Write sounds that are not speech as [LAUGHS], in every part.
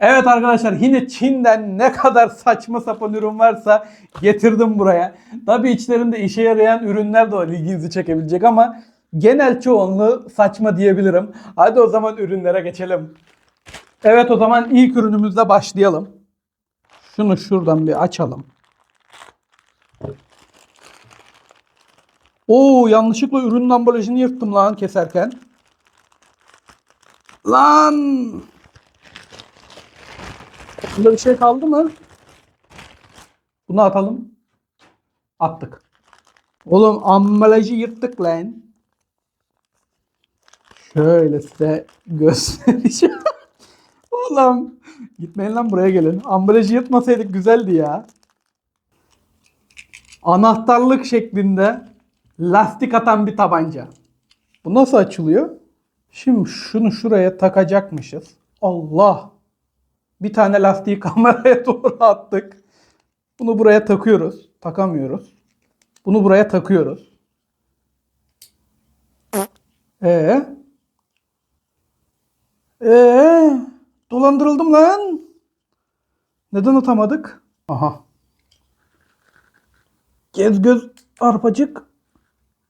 Evet arkadaşlar yine Çin'den ne kadar saçma sapan ürün varsa getirdim buraya. Tabi içlerinde işe yarayan ürünler de ilginizi çekebilecek ama genel çoğunluğu saçma diyebilirim. Hadi o zaman ürünlere geçelim. Evet o zaman ilk ürünümüzle başlayalım. Şunu şuradan bir açalım. Oo yanlışlıkla ürünün ambalajını yırttım lan keserken. Lan! Bunda bir şey kaldı mı? Bunu atalım. Attık. Oğlum ambalajı yırttık lan. Şöyle size göstereceğim. [LAUGHS] Oğlum gitmeyin lan buraya gelin. Ambalajı yırtmasaydık güzeldi ya. Anahtarlık şeklinde lastik atan bir tabanca. Bu nasıl açılıyor? Şimdi şunu şuraya takacakmışız. Allah. Bir tane lastiği [LAUGHS] kameraya doğru attık. Bunu buraya takıyoruz. Takamıyoruz. Bunu buraya takıyoruz. Ee? Ee? Dolandırıldım lan. Neden atamadık? Aha. Gez göz arpacık.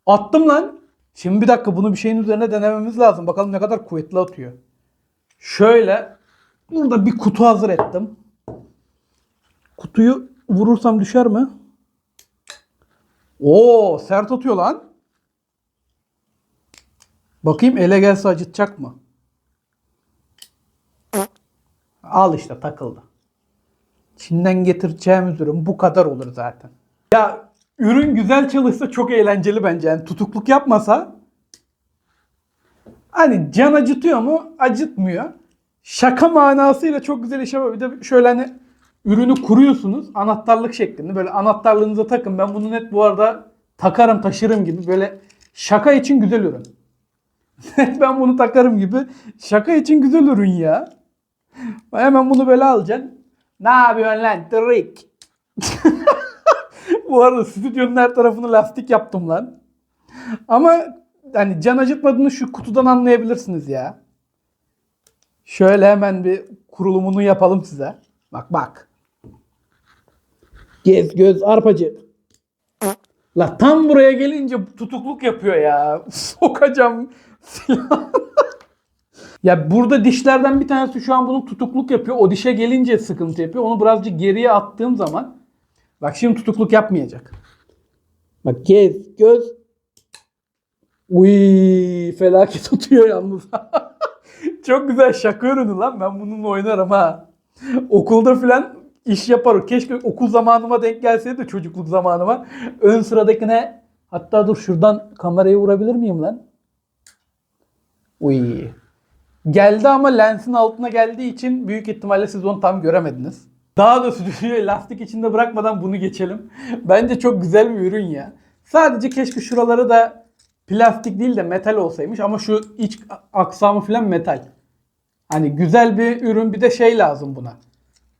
Attım lan. Şimdi bir dakika bunu bir şeyin üzerine denememiz lazım. Bakalım ne kadar kuvvetli atıyor. Şöyle burada bir kutu hazır ettim. Kutuyu vurursam düşer mi? Oo sert atıyor lan. Bakayım ele gelse acıtacak mı? Al işte takıldı. Çin'den getireceğimiz ürün bu kadar olur zaten. Ya ürün güzel çalışsa çok eğlenceli bence. Yani tutukluk yapmasa hani can acıtıyor mu? Acıtmıyor. Şaka manasıyla çok güzel iş yapıyor. Bir de şöyle hani ürünü kuruyorsunuz anahtarlık şeklinde. Böyle anahtarlığınıza takın. Ben bunu net bu arada takarım taşırım gibi böyle şaka için güzel ürün. Net [LAUGHS] ben bunu takarım gibi şaka için güzel ürün ya. Hemen bunu böyle alacaksın. Ne yapıyorsun lan? Trick. [LAUGHS] Bu arada stüdyonun her tarafını lastik yaptım lan. Ama hani can acıtmadığını şu kutudan anlayabilirsiniz ya. Şöyle hemen bir kurulumunu yapalım size. Bak bak. Gez göz arpacı. La tam buraya gelince tutukluk yapıyor ya. [LAUGHS] Sokacağım. [LAUGHS] Ya burada dişlerden bir tanesi şu an bunun tutukluk yapıyor. O dişe gelince sıkıntı yapıyor. Onu birazcık geriye attığım zaman bak şimdi tutukluk yapmayacak. Bak gez, göz. Uy felaket tutuyor yalnız. [LAUGHS] Çok güzel şaka ürünü lan. Ben bununla oynarım ha. Okulda filan iş yaparım. Keşke okul zamanıma denk gelseydi çocukluk zamanıma. Ön sıradakine hatta dur şuradan kamerayı vurabilir miyim lan? Uy. Geldi ama lensin altına geldiği için büyük ihtimalle siz onu tam göremediniz. Daha da stüdyoyu lastik içinde bırakmadan bunu geçelim. Bence çok güzel bir ürün ya. Sadece keşke şuraları da plastik değil de metal olsaymış ama şu iç aksamı falan metal. Hani güzel bir ürün bir de şey lazım buna.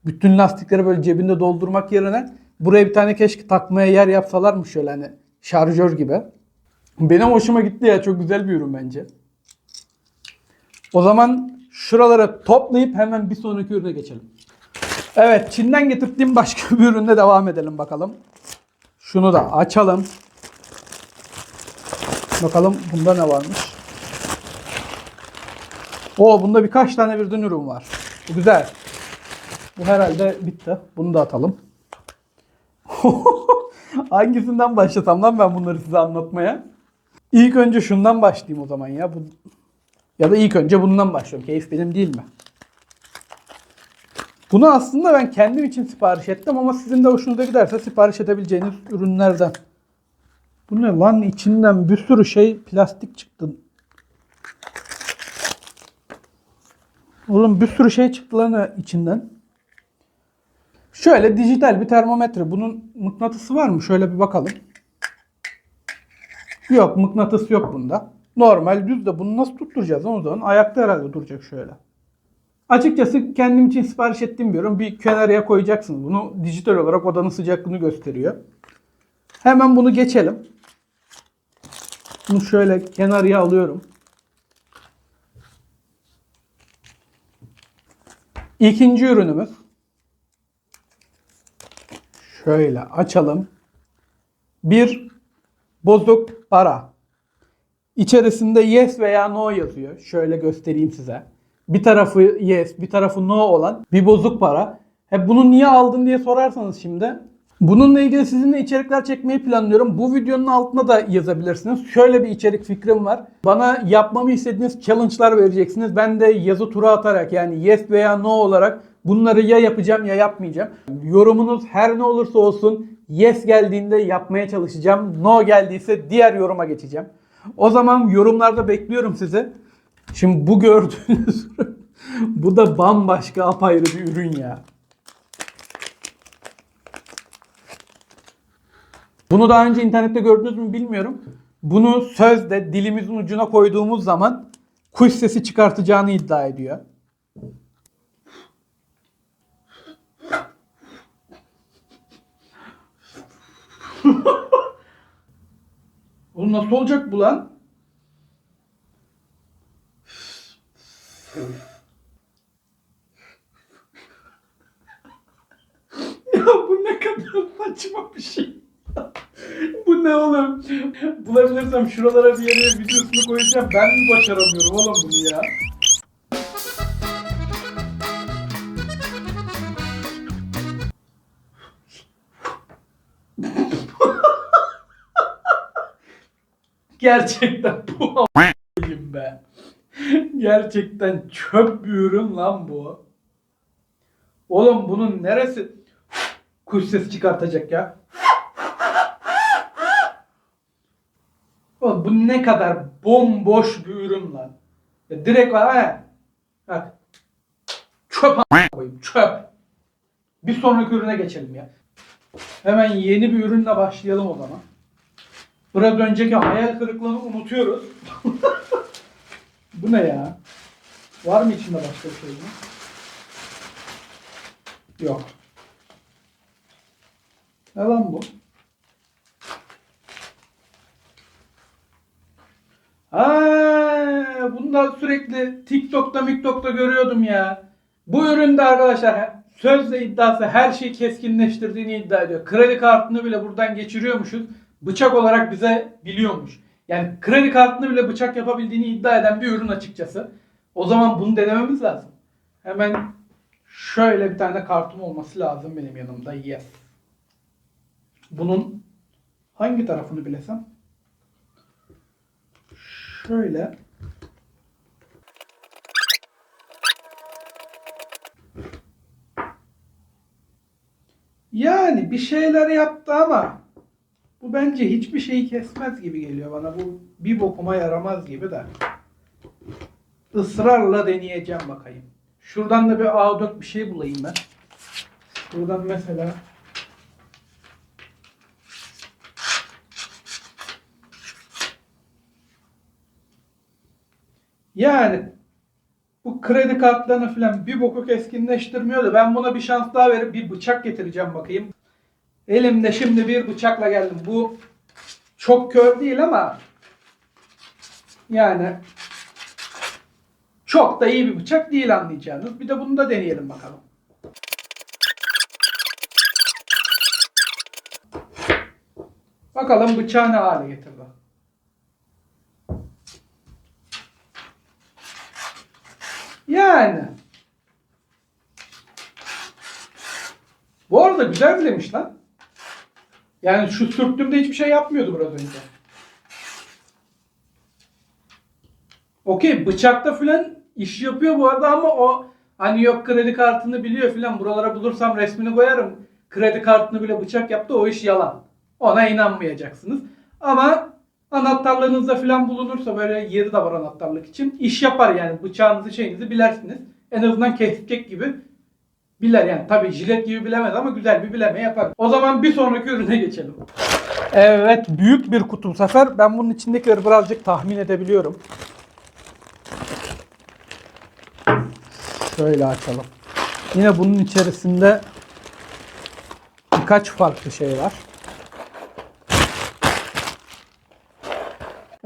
Bütün lastikleri böyle cebinde doldurmak yerine buraya bir tane keşke takmaya yer yapsalarmış şöyle hani şarjör gibi. Benim hoşuma gitti ya çok güzel bir ürün bence. O zaman şuraları toplayıp hemen bir sonraki ürüne geçelim. Evet Çin'den getirdiğim başka [LAUGHS] bir ürünle devam edelim bakalım. Şunu da açalım. Bakalım bunda ne varmış. Oo bunda birkaç tane birden ürün var. Bu güzel. Bu herhalde bitti. Bunu da atalım. [LAUGHS] Hangisinden başlasam lan ben bunları size anlatmaya? İlk önce şundan başlayayım o zaman ya. Bu ya da ilk önce bundan başlıyorum. Keyif benim değil mi? Bunu aslında ben kendim için sipariş ettim ama sizin de hoşunuza giderse sipariş edebileceğiniz ürünlerden. Bu ne lan içinden bir sürü şey plastik çıktı. Oğlum bir sürü şey çıktı lan içinden. Şöyle dijital bir termometre. Bunun mıknatısı var mı? Şöyle bir bakalım. Yok mıknatıs yok bunda. Normal düz de bunu nasıl tutturacağız o zaman? Ayakta herhalde duracak şöyle. Açıkçası kendim için sipariş ettiğim bir ürün. Bir kenarıya koyacaksınız. Bunu dijital olarak odanın sıcaklığını gösteriyor. Hemen bunu geçelim. Bunu şöyle kenarıya alıyorum. İkinci ürünümüz. Şöyle açalım. Bir bozuk para. İçerisinde yes veya no yazıyor. Şöyle göstereyim size. Bir tarafı yes, bir tarafı no olan bir bozuk para. He bunu niye aldın diye sorarsanız şimdi. Bununla ilgili sizinle içerikler çekmeyi planlıyorum. Bu videonun altına da yazabilirsiniz. Şöyle bir içerik fikrim var. Bana yapmamı istediğiniz challenge'lar vereceksiniz. Ben de yazı tura atarak yani yes veya no olarak bunları ya yapacağım ya yapmayacağım. Yorumunuz her ne olursa olsun yes geldiğinde yapmaya çalışacağım. No geldiyse diğer yoruma geçeceğim. O zaman yorumlarda bekliyorum sizi. Şimdi bu gördüğünüz [LAUGHS] bu da bambaşka apayrı bir ürün ya. Bunu daha önce internette gördünüz mü bilmiyorum. Bunu sözde dilimizin ucuna koyduğumuz zaman kuş sesi çıkartacağını iddia ediyor. [LAUGHS] Oğlum nasıl olacak bu lan? [LAUGHS] ya bu ne kadar saçma bir şey. Bu ne oğlum? Bulabilirsem şuralara bir yere videosunu koyacağım. Ben mi başaramıyorum oğlum bunu ya? Gerçekten bu a**ayım be. Gerçekten çöp bir ürün lan bu. Oğlum bunun neresi kuş sesi çıkartacak ya? Bu ne kadar bomboş bir ürün lan. Ya direkt var ha. Bak. Çöp koyayım çöp. Bir sonraki ürüne geçelim ya. Hemen yeni bir ürünle başlayalım o zaman. Biraz önceki hayal kırıklığını unutuyoruz. [LAUGHS] bu ne ya? Var mı içinde başka bir şey mi? Yok. Ne lan bu? Aa, bunu da sürekli TikTok'ta miktok'ta görüyordum ya. Bu üründe arkadaşlar sözle iddiası her şeyi keskinleştirdiğini iddia ediyor. Kredi kartını bile buradan geçiriyormuşuz. Bıçak olarak bize biliyormuş. Yani kredi kartını bile bıçak yapabildiğini iddia eden bir ürün açıkçası. O zaman bunu denememiz lazım. Hemen şöyle bir tane kartım olması lazım benim yanımda. Yes. Bunun hangi tarafını bilesem? Şöyle. Yani bir şeyler yaptı ama bu bence hiçbir şeyi kesmez gibi geliyor bana. Bu bir bokuma yaramaz gibi de. Israrla deneyeceğim bakayım. Şuradan da bir A4 bir şey bulayım ben. Buradan mesela Yani bu kredi kartlarını falan bir boku keskinleştirmiyor da ben buna bir şans daha verip bir bıçak getireceğim bakayım. Elimde şimdi bir bıçakla geldim. Bu çok kör değil ama yani çok da iyi bir bıçak değil anlayacağınız. Bir de bunu da deneyelim bakalım. Bakalım bıçağı ne hale getirdi. Yani. Bu arada güzel bilemiş lan. Yani şu sürttüğümde hiçbir şey yapmıyordu biraz önce. Okey bıçakta filan iş yapıyor bu arada ama o hani yok kredi kartını biliyor filan buralara bulursam resmini koyarım. Kredi kartını bile bıçak yaptı o iş yalan. Ona inanmayacaksınız. Ama anahtarlarınızda filan bulunursa böyle yeri de var anahtarlık için iş yapar yani bıçağınızı şeyinizi bilersiniz. En azından kesecek gibi biler yani tabi jilet gibi bilemez ama güzel bir bileme yapar. O zaman bir sonraki ürüne geçelim. Evet büyük bir kutu bu sefer. Ben bunun içindekileri birazcık tahmin edebiliyorum. Şöyle açalım. Yine bunun içerisinde birkaç farklı şey var.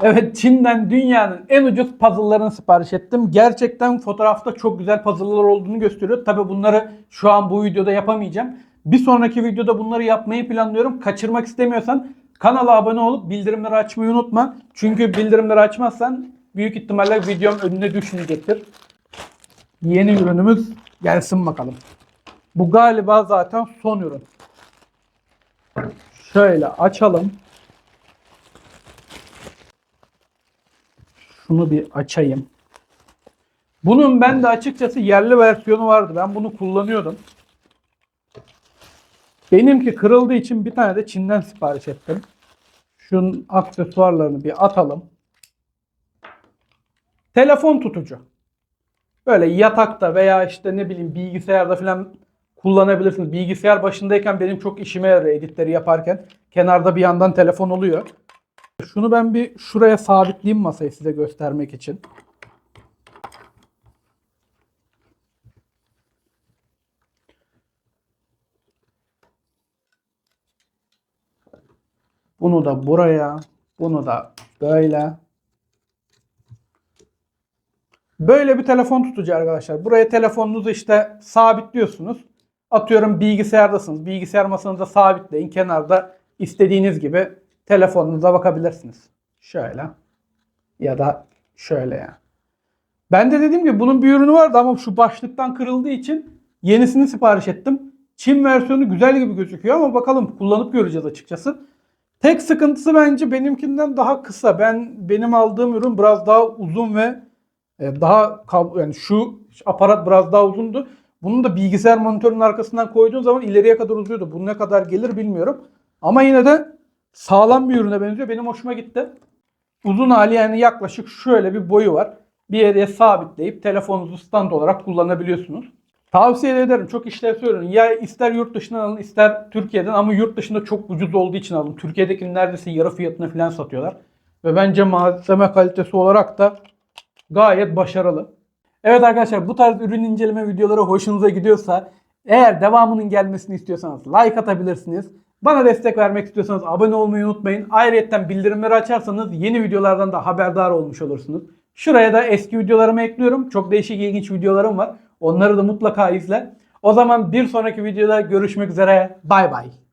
Evet Çin'den dünyanın en ucuz puzzle'larını sipariş ettim. Gerçekten fotoğrafta çok güzel puzzle'lar olduğunu gösteriyor. Tabi bunları şu an bu videoda yapamayacağım. Bir sonraki videoda bunları yapmayı planlıyorum. Kaçırmak istemiyorsan kanala abone olup bildirimleri açmayı unutma. Çünkü bildirimleri açmazsan büyük ihtimalle videom önüne düşmeyecektir. Yeni ürünümüz gelsin bakalım. Bu galiba zaten son ürün. Şöyle açalım. Şunu bir açayım. Bunun ben de açıkçası yerli versiyonu vardı. Ben bunu kullanıyordum. Benimki kırıldığı için bir tane de Çin'den sipariş ettim. Şunun aksesuarlarını bir atalım. Telefon tutucu. Böyle yatakta veya işte ne bileyim bilgisayarda falan kullanabilirsiniz. Bilgisayar başındayken benim çok işime yarıyor editleri yaparken. Kenarda bir yandan telefon oluyor. Şunu ben bir şuraya sabitleyeyim masayı size göstermek için. Bunu da buraya, bunu da böyle. Böyle bir telefon tutucu arkadaşlar. Buraya telefonunuzu işte sabitliyorsunuz. Atıyorum bilgisayardasınız. Bilgisayar masanıza sabitleyin. Kenarda istediğiniz gibi telefonunuza bakabilirsiniz. Şöyle. Ya da şöyle ya. Ben de dediğim gibi bunun bir ürünü vardı ama şu başlıktan kırıldığı için yenisini sipariş ettim. Çin versiyonu güzel gibi gözüküyor ama bakalım kullanıp göreceğiz açıkçası. Tek sıkıntısı bence benimkinden daha kısa. Ben benim aldığım ürün biraz daha uzun ve e, daha yani şu aparat biraz daha uzundu. Bunun da bilgisayar monitörünün arkasından koyduğun zaman ileriye kadar uzuyordu. Bu ne kadar gelir bilmiyorum. Ama yine de sağlam bir ürüne benziyor. Benim hoşuma gitti. Uzun hali yani yaklaşık şöyle bir boyu var. Bir yere sabitleyip telefonunuzu stand olarak kullanabiliyorsunuz. Tavsiye ederim. Çok işlevsel ürün. Ya ister yurt dışından alın ister Türkiye'den ama yurt dışında çok ucuz olduğu için alın. Türkiye'dekinin neredeyse yarı fiyatına falan satıyorlar. Ve bence malzeme kalitesi olarak da gayet başarılı. Evet arkadaşlar bu tarz ürün inceleme videoları hoşunuza gidiyorsa eğer devamının gelmesini istiyorsanız like atabilirsiniz. Bana destek vermek istiyorsanız abone olmayı unutmayın. Ayrıca bildirimleri açarsanız yeni videolardan da haberdar olmuş olursunuz. Şuraya da eski videolarımı ekliyorum. Çok değişik ilginç videolarım var. Onları da mutlaka izle. O zaman bir sonraki videoda görüşmek üzere. Bay bay.